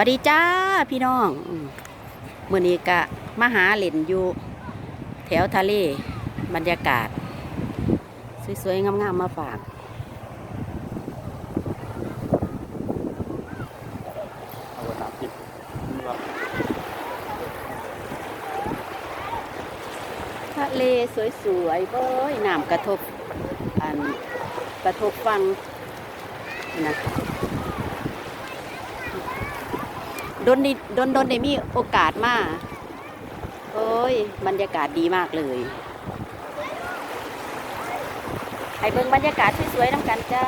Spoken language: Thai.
วัสดีจ้าพี่น้องอืมมื่อนี้กะมาหาเหล่นอยู่ แถวทะเลบรรยากาศ สวยๆงามๆมาฝากทะเลสวยๆเบ้ยน้ำกระทบ อันกระทบฟังนะ โดนดิดนดนได้มีโอกาสมาโอ้ยบรรยากาศดีมากเลยไอเบิ่งบรรยากาศสวยๆน้ำกันจ้า